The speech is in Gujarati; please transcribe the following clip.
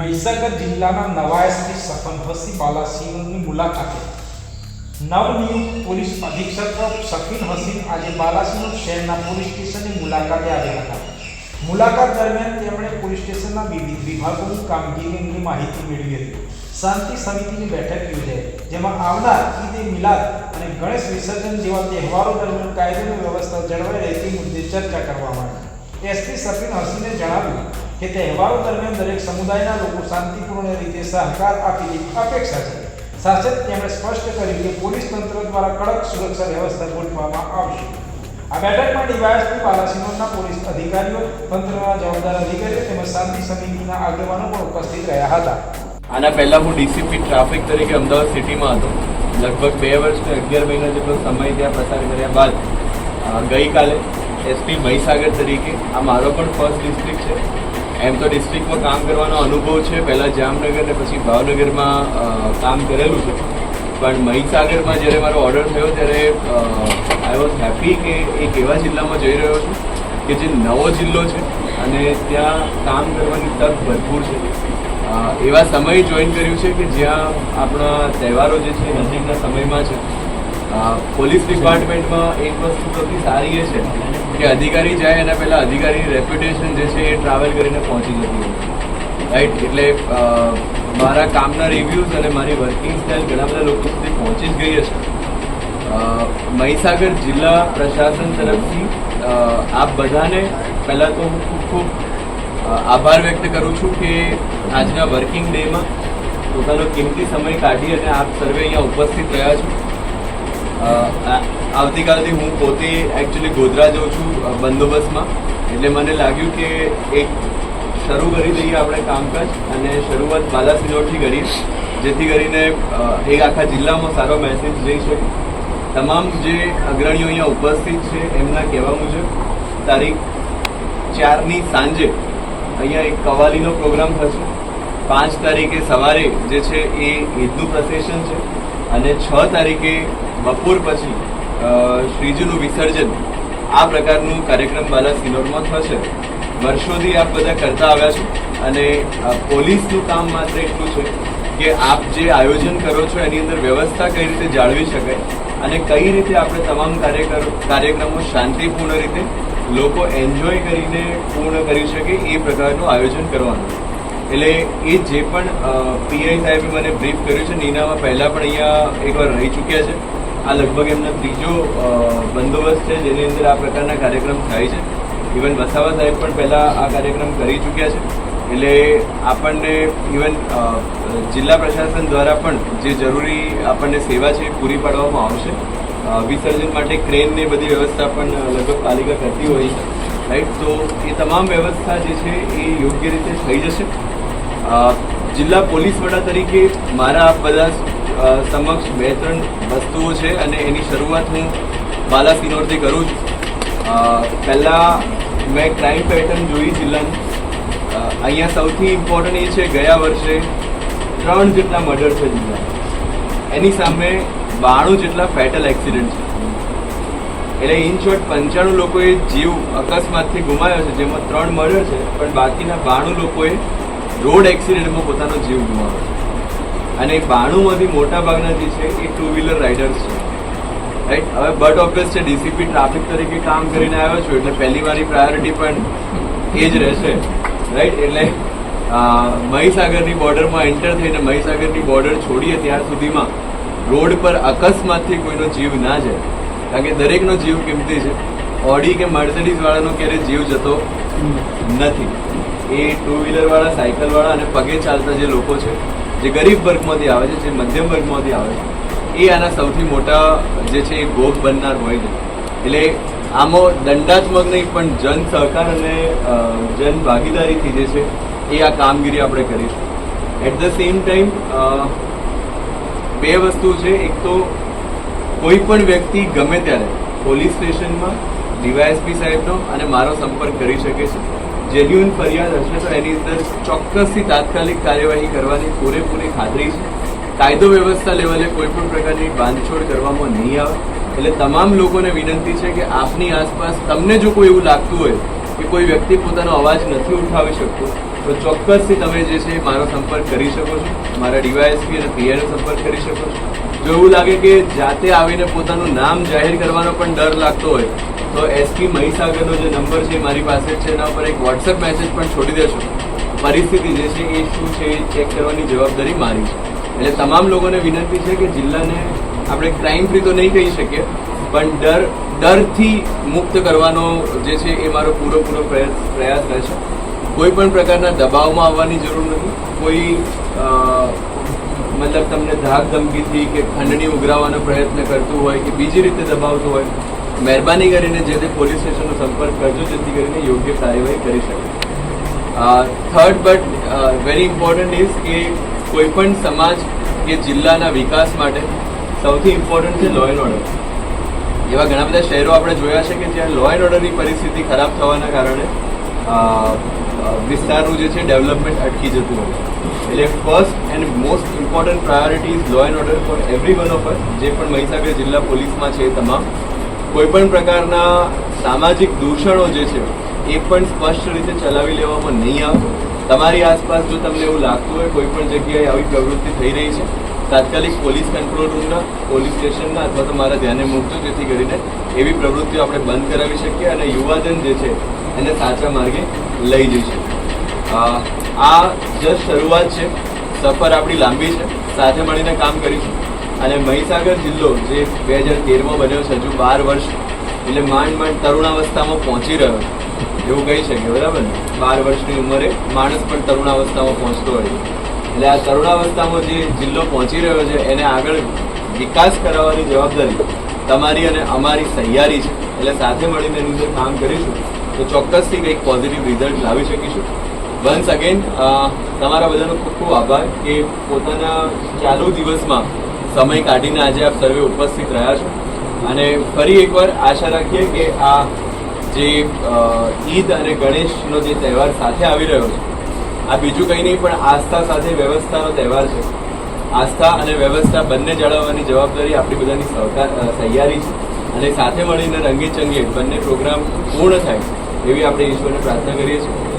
મહીસાગર જિલ્લાના નવાયસથી એસપી સફન હસી બાલાસિંહની મુલાકાતે નવનિયુક્ત પોલીસ અધિક્ષક સફીન હસીન આજે બાલાસિંહ શહેરના પોલીસ સ્ટેશનની મુલાકાતે આવ્યા હતા. મુલાકાત દરમિયાન તેમણે પોલીસ સ્ટેશનના વિવિધ વિભાગોની કામગીરી અંગે માહિતી મેળવી હતી. શાંતિ સમિતિની બેઠક યોજાઈ. જેમાં આવનાર ઈદ એ મિલાદ અને ગણેશ વિસર્જન જેવા તહેવારો દરમિયાન કાયદોની વ્યવસ્થા જળવાઈ રહે તે મુદ્દે ચર્ચા કરવામાં આવી. એસપી સફીન હસીને જણાવ્યું કે તહેવારો દરમિયાન દરેક સમુદાયના લોકો શાંતિપૂર્ણ રીતે સહકાર આપી અપેક્ષા છે સાથે તેમણે સ્પષ્ટ કર્યું કે પોલીસ તંત્ર દ્વારા કડક સુરક્ષા વ્યવસ્થા ગોઠવવામાં આવશે. આ બેઠકમાં ડીવાયએસપી બાલાસિનોરના પોલીસ અધિકારીઓ, તંત્રના જવાબદાર અધિકારીઓ તેમજ શાંતિ સમિતિના આગેવાનો પણ ઉપસ્થિત રહ્યા હતા. આના પહેલાં હું ડીસીપી ટ્રાફિક તરીકે અમદાવાદ સિટીમાં હતો. લગભગ બે વર્ષ કે અગિયાર મહિના જેટલો સમય ત્યાં પસાર કર્યા બાદ ગઈકાલે એસપી મહીસાગર તરીકે આ મારો પણ ફર્સ્ટ ડિસ્ટ્રિક્ટ છે. એમ તો ડિસ્ટ્રિક્ટમાં કામ કરવાનો અનુભવ છે. પહેલાં જામનગર ને પછી ભાવનગરમાં કામ કરેલું છે. પણ મહીસાગરમાં જ્યારે મારો ઓર્ડર થયો ત્યારે આઈ વોઝ હેપી કે એક એવા જિલ્લામાં જઈ રહ્યો છું કે જે નવો જિલ્લો છે અને ત્યાં કામ કરવાની તક ભરપૂર છે. એવા સમય જોઈન કર્યું છે કે જ્યાં આપણા તહેવારો જે છે નજીકના સમયમાં છે પોલીસ ડિપાર્ટમેન્ટમાં એક વસ્તુ સૌથી સારી એ છે કે અધિકારી જાય એના પહેલાં અધિકારીની રેપ્યુટેશન જે છે એ ટ્રાવેલ કરીને પહોંચી જતી હોય રાઈટ એટલે મારા કામના રિવ્યૂઝ અને મારી વર્કિંગ સ્ટાઇલ ઘણા બધા લોકો સુધી પહોંચી જ ગઈ હશે. મહીસાગર જિલ્લા પ્રશાસન તરફથી આપ બધાને પહેલાં તો હું ખૂબ ખૂબ આભાર વ્યક્ત કરું છું કે આજના વર્કિંગ ડેમાં પોતાનો કિંમતી સમય કાઢી અને આપ સર્વે અહીંયા ઉપસ્થિત રહ્યા છો. આવતીકાલથી હું પોતે એકચ્યુઅલી ગોધરા જઉં છું બંદોબસ્તમાં. એટલે મને લાગ્યું કે એક શરૂ કરી દઈએ આપણે કામકાજ અને શરૂઆત બાલાસિનોરથી કરીએ, જેથી કરીને એક આખા જિલ્લામાં સારો મેસેજ જઈ શકે. તમામ જે અગ્રણીઓ અહીંયા ઉપસ્થિત છે, એમના કહેવા મુજબ, તારીખ ચારની સાંજે અહીંયા એક કવાલીનો પ્રોગ્રામ થશે. પાંચ તારીખે સવારે જે છે એ ઈદનું પ્રસેશન છે અને છ તારીખે બપોર પછી શ્રીજીનું વિસર્જન. આ પ્રકારનું કાર્યક્રમ બાલા સિનોરમાં થશે. વર્ષોથી આપ બધા કરતા આવ્યા છો અને પોલીસનું કામ માત્ર એટલું છે કે આપ જે આયોજન કરો છો એની અંદર વ્યવસ્થા કઈ રીતે જાળવી શકાય અને કઈ રીતે આપણે તમામ કાર્યકર, કાર્યક્રમો શાંતિપૂર્ણ રીતે લોકો એન્જોય કરીને પૂર્ણ કરી શકે એ પ્રકારનું આયોજન કરવાનું. એટલે એ જે પણ પીઆઈ સાહેબે મને બ્રીફ કર્યું છે, નીનામાં પહેલાં પણ અહીંયા એકવાર રહી ચૂક્યા છે. આ લગભગ એમનો ત્રીજો બંદોબસ્ત છે, જેની અંદર આ પ્રકારના કાર્યક્રમ થાય છે. ઇવન વસાવા સાહેબ પણ પહેલાં આ કાર્યક્રમ કરી ચૂક્યા છે. એટલે આપણને ઇવન જિલ્લા પ્રશાસન દ્વારા પણ જે જરૂરી આપણને સેવા છે એ પૂરી પાડવામાં આવશે. વિસર્જન માટે ક્રેનની બધી વ્યવસ્થા પણ લગભગ પાલિકા કરતી હોય છે. રાઈટ તો એ તમામ વ્યવસ્થા જે છે એ યોગ્ય રીતે થઈ જશે. જિલ્લા પોલીસ વડા તરીકે મારા બધા સમક્ષ બે ત્રણ વસ્તુઓ છે અને એની શરૂઆત હું બાલાસિનોરથી કરું છું. પહેલાં મેં ક્રાઇમ પેટર્ન જોઈ જિલ્લાની. અહીંયા સૌથી ઇમ્પોર્ટન્ટ એ છે ગયા વર્ષે ત્રણ જેટલા મર્ડર છે જિલ્લા એની સામે બાણું જેટલા ફેટલ એક્સિડન્ટ છે. એટલે ઇન શોર્ટ પંચાણું લોકોએ જીવ અકસ્માતથી ગુમાવ્યો છે, જેમાં ત્રણ મર્ડર છે, પણ બાકીના બાણું લોકોએ રોડ એક્સિડન્ટમાં પોતાનો જીવ ગુમાવ્યો છે. અને બાણુંમાંથી મોટા ભાગના જે છે એ ટુ વ્હીલર રાઇડર્સ છે. રાઈટ હવે બટ ઓબ્વિયસ છે ડીસીપી ટ્રાફિક તરીકે કામ કરીને આવ્યો છું, એટલે પહેલી મારી પ્રાયોરિટી પણ એ જ રહેશે. રાઈટ એટલે મહીસાગરની બોર્ડરમાં એન્ટર થઈને મહીસાગરની બોર્ડર છોડીએ ત્યાર સુધીમાં રોડ પર અકસ્માતથી કોઈનો જીવ ના જાય. કારણ કે દરેકનો જીવ કિંમતી છે? ઓડી કે મર્સિડીઝ વાળાનો ક્યારેય જીવ જતો નથી. એ ટુ વ્હીલરવાળા સાયકલવાળા અને પગે ચાલતા જે લોકો છે જે ગરીબ વર્ગમાંથી આવે છે, જે મધ્યમ વર્ગમાંથી આવે છે, એ આના સૌથી મોટા જે છે એ ભોગ બનનાર હોય છે. એટલે આમાં દંડાત્મક નહીં, પણ જન સહકાર અને જન ભાગીદારીથી જે છે એ આ કામગીરી આપણે કરીશું. એટ ધ સેમ ટાઈમ બે વસ્તુ છે. એક તો કોઈ પણ વ્યક્તિ ગમે ત્યારે પોલીસ સ્ટેશનમાં ડીવાયએસપી સાહેબનો અને મારો સંપર્ક કરી શકે છે. જેન્યુઅન ફરિયાદ હશે તો એની અંદર ચોક્કસથી તાત્કાલિક કાર્યવાહી કરવાની પૂરેપૂરી ખાતરી છે. કાયદો વ્યવસ્થા લેવલે કોઈ પણ પ્રકારની બાંધછોડ કરવામાં નહીં આવે. એટલે તમામ લોકોને વિનંતી છે કે આપની આસપાસ તમને જો કોઈ એવું લાગતું હોય કે કોઈ વ્યક્તિ પોતાનો અવાજ નથી ઉઠાવી શકતો, તો ચોક્કસથી તમે જે છે મારો સંપર્ક કરી શકો છો. મારા ડીવાયએસપી અને પીઆઈનો સંપર્ક કરી શકો છો. જો એવું લાગે કે જાતે આવીને પોતાનું નામ જાહેર કરવાનો પણ ડર લાગતો હોય તો એસપી મહીસાગરનો જે નંબર છે મારી પાસે છે એના ઉપર એક વોટ્સએપ મેસેજ પણ છોડી દેશો પરિસ્થિતિ જે છે એ શું છે એ ચેક કરવાની જવાબદારી મારી છે. એટલે તમામ લોકોને વિનંતી છે કે જિલ્લાને આપણે ક્રાઇમ ફ્રી તો નહીં કહી શકીએ, પણ ડર, ડરથી મુક્ત કરવાનો જે છે એ મારો પૂરેપૂરો પૂરો પ્રયાસ પ્રયાસ રહેશે. કોઈ પણ પ્રકારના દબાવમાં આવવાની જરૂર નથી. કોઈ મતલબ તમને ધાક ધમકીથી કે ખંડણી ઉઘરાવવાનો પ્રયત્ન કરતું હોય કે બીજી રીતે દબાવતું હોય મહેરબાની કરીને જે તે પોલીસ સ્ટેશનનો સંપર્ક કરજો, જેથી કરીને યોગ્ય કાર્યવાહી કરી શકે. Third but very important is કે કોઈ પણ સમાજ કે જિલ્લાના વિકાસ માટે સૌથી ઇમ્પોર્ટન્ટ છે લો એન્ડ ઓર્ડર એવા ઘણા બધા શહેરો આપણે જોયા છે કે જ્યાં લો એન્ડ ઓર્ડરની પરિસ્થિતિ ખરાબ થવાના કારણે વિસ્તારનું જે છે ડેવલપમેન્ટ અટકી જતું હોય છે. એટલે first and most important priority is law and order for every one of જે પણ મહીસાગર જિલ્લા પોલીસમાં છે તમામ. કોઈ પણ પ્રકારના સામાજિક દૂષણો જે છે, એ પણ સ્પષ્ટ રીતે ચલાવી લેવામાં નહીં આવે. તમારી આસપાસ જો તમને એવું લાગતું હોય કોઈ પણ જગ્યાએ આવી પ્રવૃત્તિ થઈ રહી છે, તાત્કાલિક પોલીસ કંટ્રોલ રૂમના, પોલીસ સ્ટેશનના અથવા તો મારા ધ્યાને મૂકજો, જેથી કરીને એવી પ્રવૃત્તિઓ આપણે બંધ કરાવી શકીએ અને યુવાધન જે છે, એને સાચા માર્ગે લઈ જઈ શકીએ. આ જસ્ટ શરૂઆત છે. સફર આપણી લાંબી છે. સાથે મળીને કામ કરીશું. અને મહીસાગર જિલ્લો જે બે હજાર તેરમાં બન્યો છે, હજુ બાર વર્ષ, એટલે માંડ માંડ તરુણાવસ્થામાં પહોંચી રહ્યો એવું કહી શકીએ, બરાબર ને? બાર વર્ષની ઉંમરે માણસ પણ તરુણાવસ્થામાં પહોંચતો હોય એટલે આ તરુણાવસ્થામાં જે જિલ્લો પહોંચી રહ્યો છે, એને આગળ વિકાસ કરાવવાની જવાબદારી તમારી અને અમારી સહિયારી છે. એટલે સાથે મળીને એનું જે કામ કરીશું, તો ચોક્કસથી કંઈક પોઝિટિવ રિઝલ્ટ લાવી શકીશું. વન્સ અગેન તમારા બધાનો ખૂબ ખૂબ આભાર કે પોતાના ચાલુ દિવસમાં સમય કાઢીને આજે આપ સર્વે ઉપસ્થિત રહ્યા છો. અને ફરી એકવાર આશા રાખીએ કે આ જે ઈદ અને ગણેશનો જે તહેવાર સાથે આવી રહ્યો છે, આ બીજું કંઈ નહીં, પણ આસ્થા સાથે વ્યવસ્થાનો તહેવાર છે. આસ્થા અને વ્યવસ્થા બંને જાળવવાની જવાબદારી આપણી બધાની સહકાર તૈયારી છે. અને સાથે મળીને રંગે બંને પ્રોગ્રામ પૂર્ણ થાય એવી આપણે ઈશ્વરને પ્રાર્થના કરીએ છીએ.